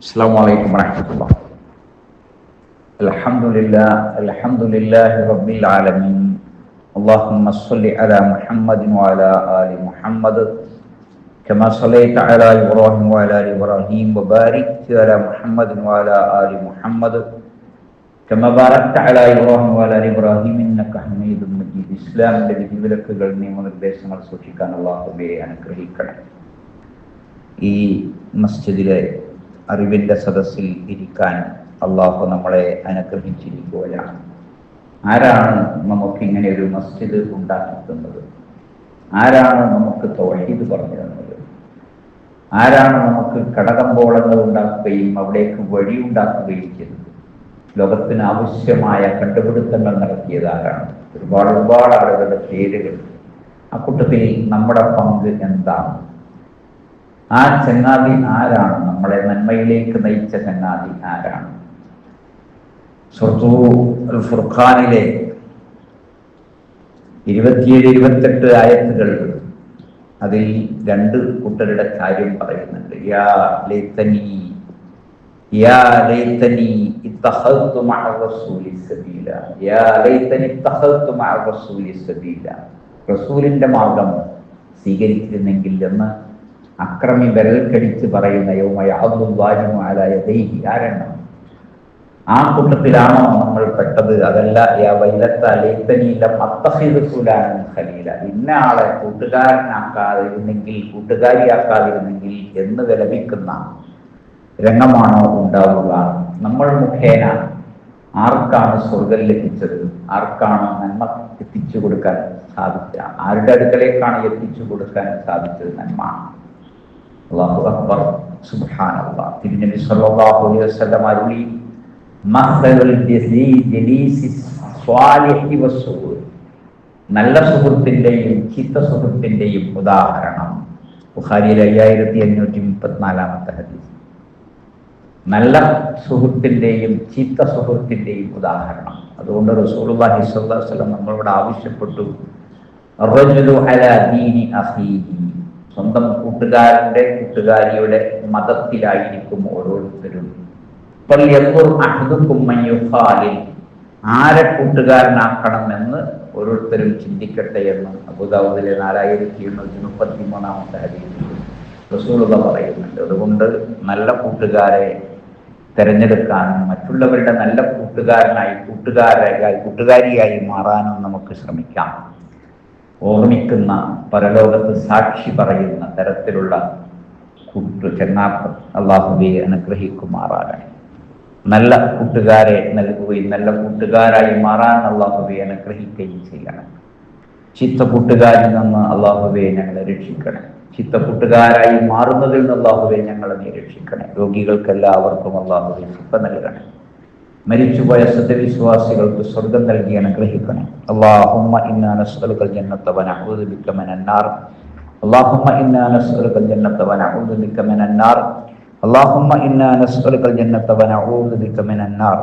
السلام عليكم ورحمة الله الحمد لله الحمد لله رب العالمين اللهم صل على محمد وعلى آل محمد كما صليت على إبراهيم وعلى آل إبراهيم وبارك على محمد وعلى آل محمد كما باركت على إبراهيم وعلى آل إبراهيم إنك حميد مجيد ഇസ്ലാമിന്റെ വിധിവിലക്കുകൾ നിയമനിർദ്ദേശങ്ങൾ സൂക്ഷിക്കാൻ അള്ളാഹുബെ അനുഗ്രഹിക്കണം ഈ മസ്ജിദിലെ അറിവിന്റെ സദസ്സിൽ ഇരിക്കാൻ അള്ളാഹു നമ്മളെ അനുഗ്രഹിച്ചിരിക്കുകയാണ്. ആരാണ് നമുക്ക് ഇങ്ങനെ ഒരു മസ്ജിദ് ഉണ്ടാക്കി തന്നത് ആരാണ് നമുക്ക് തൗഹീദ് പറഞ്ഞു തന്നത്? ആരാണ് നമുക്ക് കടകമ്പോളങ്ങൾ ഉണ്ടാക്കുകയും അവിടേക്ക് വഴി ഉണ്ടാക്കുകയും ചെയ്തത് ലോകത്തിന് ആവശ്യമായ കണ്ടുപിടുത്തങ്ങൾ നടത്തിയത് ആരാണ്? ഒരുപാട് ഒരുപാട് ആളുകളുടെ പേരുകൾ. ആ കൂട്ടത്തിൽ നമ്മുടെ പങ്ക് എന്താണ്? ആ ചങ്ങാതി ആരാണ്? നമ്മളെ നന്മയിലേക്ക് നയിച്ച ചങ്ങാതി ആരാണ്? ഫുർഖാനിലെ ഇരുപത്തിയേഴ് ഇരുപത്തെട്ട് ആയത്തുകൾ അതിൽ രണ്ട് കൂട്ടരുടെ കാര്യം പറയുന്നുണ്ട്. യാ യാ സബീല. യാ സബീല. റസൂലിന്റെ മാർഗം സ്വീകരിച്ചിരുന്നെങ്കിൽ എന്ന് അക്രമി വിരൽ കടിച്ച് പറയുന്ന യൗമയാദുല്ലാഹിമു അലാ യദൈഹി. ആരെണ്ണം ആ കൂട്ടത്തിലാണോ നമ്മൾ പെട്ടത്? അതല്ല യാ വൈലത്ത ലൈത്തനീലം അത്തഹിദ് ഫുലാനൻ ഖലീല. ഇന്ന ആളെ കൂട്ടുകാരനാക്കാതിരുന്നെങ്കിൽ കൂട്ടുകാരിയാക്കാതിരുന്നെങ്കിൽ എന്ന് വിലപിക്കുന്ന രംഗമാണോ ഉണ്ടാവുക? നമ്മൾ മുഖേന ആർക്കാണ് സ്വർഗം ലഭിച്ചത്? ആർക്കാണ് നന്മ എത്തിച്ചു കൊടുക്കാൻ സാധിച്ച? ആരുടെ അടുക്കലേക്കാണ് എത്തിച്ചു കൊടുക്കാൻ സാധിച്ചത്? നന്മ. അള്ളാഹു അക്ബർ സുബ്ഹാനല്ലാഹ് തിരുനബി സല്ലല്ലാഹു അലൈഹി വസല്ലം അരുളി മഹ്റൽ ജലീസി സ്വാലിഹി വസ്സുഹൂർ നല്ല സുഹൃത്തിന്റെയും ചീത്ത സുഹൃത്തിന്റെയും ഉദാഹരണം ബുഖാരിയിൽ അയ്യായിരത്തി അഞ്ഞൂറ്റി മുപ്പത്തിനാലാമത്തെ ഹദീസ് നല്ല സുഹൃത്തിന്റെയും ചീത്ത സുഹൃത്തിന്റെയും ഉദാഹരണം അതുകൊണ്ട് റസൂലുള്ളാഹി സ്വല്ലല്ലാഹു അലൈഹി വസല്ലം നമ്മളോട് ആവശ്യപ്പെട്ടു റജുലു അലാ ദീനി അഖീഹി സ്വന്തം കൂട്ടുകാരന്റെ കൂട്ടുകാരിയുടെ മതത്തിലായിരിക്കും ഓരോരുത്തരും. ആരെ കൂട്ടുകാരനാക്കണമെന്ന് ഓരോരുത്തരും ചിന്തിക്കട്ടെ എന്ന് അബുദാബുദിലെ നാലായിരത്തി എണ്ണൂറ്റി മുപ്പത്തി മൂന്നാമത്തെ ഹരീതിയിൽ പറയുന്നുണ്ട്. അതുകൊണ്ട് നല്ല കൂട്ടുകാരെ തിരഞ്ഞെടുക്കാനും മറ്റുള്ളവരുടെ നല്ല കൂട്ടുകാരനായി കൂട്ടുകാരായി കൂട്ടുകാരിയായി മാറാനും നമുക്ക് ശ്രമിക്കാം. ഓർമ്മിക്കുന്ന പരലോകത്ത് സാക്ഷി പറയുന്ന തരത്തിലുള്ള കൂട്ടു ചെങ്ങാപ്പ് അള്ളാഹുബിയെ അനുഗ്രഹിക്കുമാറാകണം നല്ല കൂട്ടുകാരെ നൽകുകയും നല്ല കൂട്ടുകാരായി മാറാൻ അള്ളാഹുബെ അനുഗ്രഹിക്കുകയും ചെയ്യണം. ചിത്ത കൂട്ടുകാരിൽ നിന്ന് അള്ളാഹുബെ ഞങ്ങളെ രക്ഷിക്കണം. ചിത്ത കൂട്ടുകാരായി മാറുന്നതിൽ നിന്ന് അള്ളാഹുബെ ഞങ്ങളെ നീ രക്ഷിക്കണേ. രോഗികൾക്കെല്ലാവർക്കും അള്ളാഹുബെ സുഖ നൽകണേ. മരിച്ചുപോയ സത്യവിശ്വാസികൾക്ക് സ്വർഗം നൽകി അനുഗ്രഹിക്കണേ അള്ളാഹുമ്മ ഇന്നാ നസ്അലുക الجنة ونعوذ بك من النار اللهم إنا نسألك الجنة ونعوذ بك من النار اللهم إنا نسألك الجنة ونعوذ بك من النار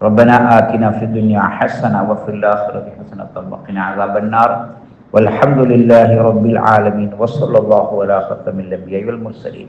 ربنا آتنا في الدنيا حسنة وفي الآخرة حسنة وقنا عذاب النار والحمد لله رب العالمين وصلى الله على خاتم الأنبياء والمرسلين